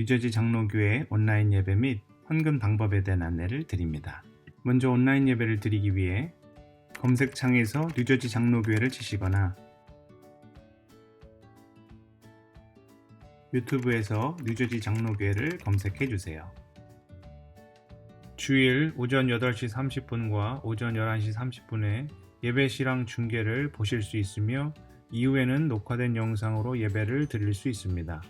뉴저지 장로교회 온라인 예배 및 헌금 방법에 대한 안내를 드립니다. 먼저 온라인 예배를 드리기 위해 검색창에서 뉴저지 장로교회를 치시거나 유튜브에서 뉴저지 장로교회를 검색해 주세요. 주일 오전 8시 30분과 오전 11시 30분에 예배 실황 중계를 보실 수 있으며 이후에는 녹화된 영상으로 예배를 드릴 수 있습니다.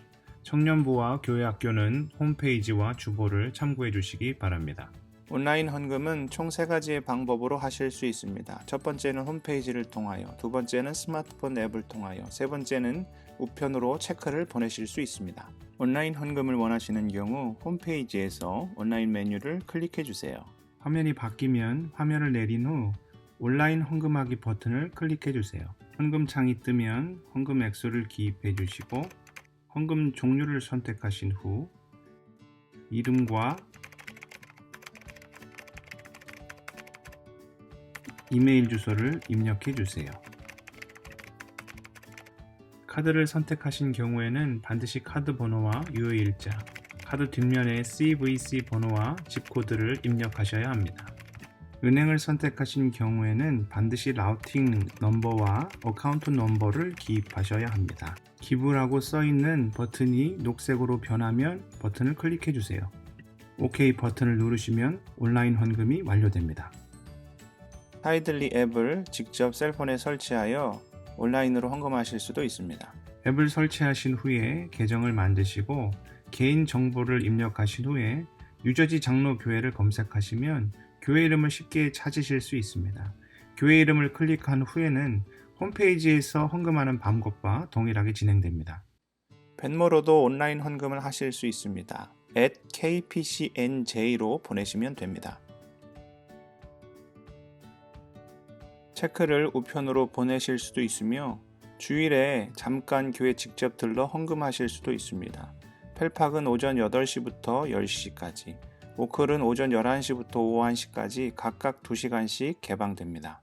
청년부와 교회학교는 홈페이지와 주보를 참고해 주시기 바랍니다. 온라인 헌금은 총 세 가지의 방법으로 하실 수 있습니다. 첫 번째는 홈페이지를 통하여, 두 번째는 스마트폰 앱을 통하여, 세 번째는 우편으로 체크를 보내실 수 있습니다. 온라인 헌금을 원하시는 경우 홈페이지에서 온라인 메뉴를 클릭해 주세요. 화면이 바뀌면 화면을 내린 후 온라인 헌금하기 버튼을 클릭해 주세요. 헌금 창이 뜨면 헌금 액수를 기입해 주시고 헌금 종류를 선택하신 후 이름과 이메일 주소를 입력해 주세요. 카드를 선택하신 경우에는 반드시 카드 번호와 유효일자, 카드 뒷면에 CVC 번호와 집코드를 입력하셔야 합니다. 은행을 선택하신 경우에는 반드시 라우팅 넘버와 어카운트 넘버를 기입하셔야 합니다. 기부라고 써 있는 버튼이 녹색으로 변하면 버튼을 클릭해 주세요. OK 버튼을 누르시면 온라인 헌금이 완료됩니다. 타이들리 앱을 직접 셀폰에 설치하여 온라인으로 헌금하실 수도 있습니다. 앱을 설치하신 후에 계정을 만드시고 개인 정보를 입력하신 후에 뉴저지 장로 교회를 검색하시면 교회 이름을 쉽게 찾으실 수 있습니다. 교회 이름을 클릭한 후에는 홈페이지에서 헌금하는 방법과 동일하게 진행됩니다. 벤모로도 온라인 헌금을 하실 수 있습니다. at kpcnj로 보내시면 됩니다. 체크를 우편으로 보내실 수도 있으며 주일에 잠깐 교회 직접 들러 헌금하실 수도 있습니다. 펠팍은 오전 8시부터 10시까지, 오클은 오전 11시부터 오후 1시까지 각각 2시간씩 개방됩니다.